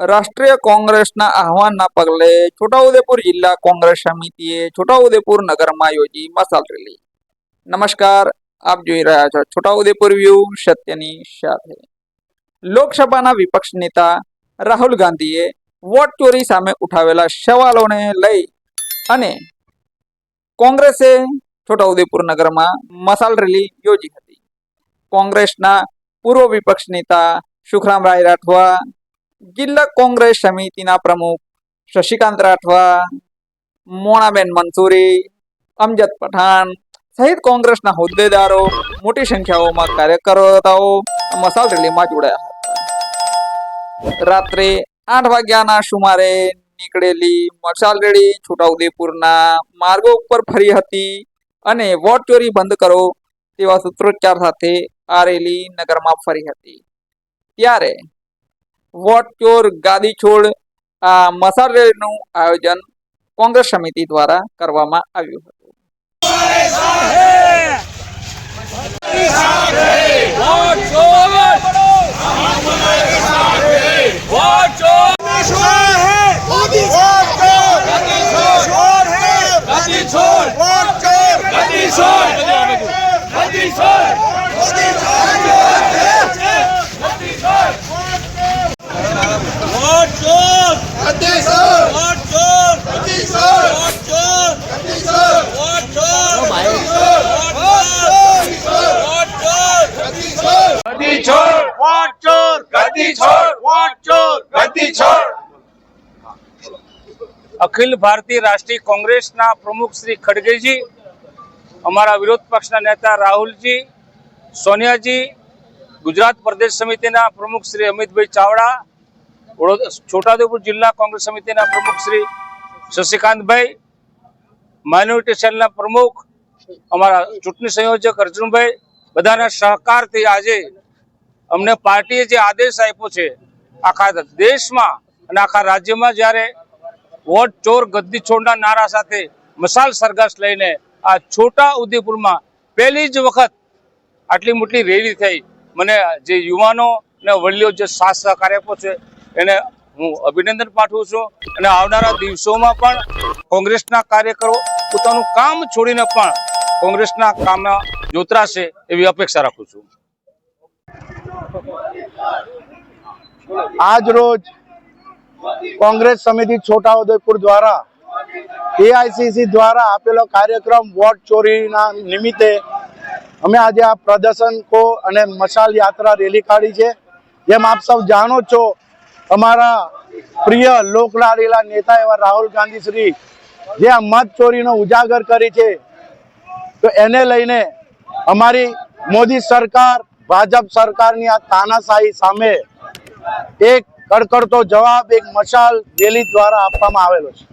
રાષ્ટ્રીય કોંગ્રેસના આહવાનના પગલે છોટાઉદેપુર જિલ્લા કોંગ્રેસ સમિતિએ છોટાઉદેપુર નગરમાં યોજી મસાલ રેલી. નમસ્કાર, આપ જોઈ રહ્યા છો છોટાઉદેપુર વ્યૂ સત્યની સાથે. લોકસભાના વિપક્ષ નેતા રાહુલ ગાંધીએ વોટ ચોરી સામે ઉઠાવેલા સવાલોને લઈ અને કોંગ્રેસે છોટાઉદેપુર નગરમાં મસાલ રેલી યોજી હતી. કોંગ્રેસના પૂર્વ વિપક્ષ નેતા સુખરામરાય રાઠવા જિલ્લા કોંગ્રેસ સમિતિના પ્રમુખ શશિકાંત રાઠવા, મોણાબેન મંસૂરી, અમજદ પઠાણ સહિત કોંગ્રેસના હોદ્દેદારો મોટી સંખ્યાઓમાં કાર્યકર્તાઓ મસાલ રેલીમાં જોડાયા હતા. રાત્રે આઠ વાગ્યાના સુમારે નીકળેલી મસાલ રેલી છોટાઉદેપુરના માર્ગો ઉપર ફરી હતી અને વોટ ચોરી બંધ કરો તેવા સૂત્રોચ્ચાર સાથે આ રેલી નગરમાં ફરી હતી. ત્યારે વોટ ચોર ગાદી છોડ આ મસાલ રેલીનું આયોજન કોંગ્રેસ સમિતિ દ્વારા કરવામાં આવ્યું હતું. વોટ ચોર ગદી છોડ. વોટ ચોર ગદી છોડ. અખિલ ભારતીય રાષ્ટ્રીય કોંગ્રેસના પ્રમુખ શ્રી ખડગેજી અમારા વિરોધ પક્ષના નેતા રાહુલજી સોનિયાજી ગુજરાત પ્રદેશ સમિતિના પ્રમુખ શ્રી અમિતભાઈ ચાવડા વડોદ- છોટાઉદેપુર જિલ્લા કોંગ્રેસ સમિતિના પ્રમુખ શ્રી શશિકાંતભાઈ માઇનોરિટી સેલના પ્રમુખ અમારા ચૂંટણી સંયોજક અર્જુનભાઈ બધાના સહકારથી આજે અમને પાર્ટીએ જે આદેશ આપ્યો છે, આખા દેશમાં અને આખા રાજ્યમાં જ્યારે વોટ ચોર ગદ્દી છોડના નારા સાથે મસાલ સરઘસ લઈને આ છોટા ઉદેપુરમાં પહેલી જ વખત આટલી મોટી રેલી થઈ, મને જે યુવાનો અને વડીલો જે સાથ સહકાર આપ્યો છે, એને હું અભિનંદન પાઠવું છું. અને આવનારા દિવસોમાં પણ કોંગ્રેસના કાર્યકરો પોતાનું કામ છોડીને પણ કોંગ્રેસના કામમાં જોતરાશે એવી અપેક્ષા રાખું છું. આજ રોજ કોંગ્રેસ સમિતિ છોટાઉદેપુર દ્વારા એઆઈસીસી દ્વારા આપેલો કાર્યક્રમ વોટ ચોરીના નિમિત્તે અમે આજે આ પ્રદર્શન કો અને મશાલ યાત્રા રેલી કાઢી છે. જેમ આપ સૌ જાણો છો, અમારા પ્રિય લોકલાડીલા નેતા એવા રાહુલ ગાંધી શ્રી જે આ મત ચોરીનો ઉજાગર કરી છે, તો એને લઈને અમારી મોદી સરકાર ભાજપ સરકારની આ તાનાશાહી સામે એક કડકડતો જવાબ, એક મશાલ રેલી દ્વારા આપવામાં આવેલો છે.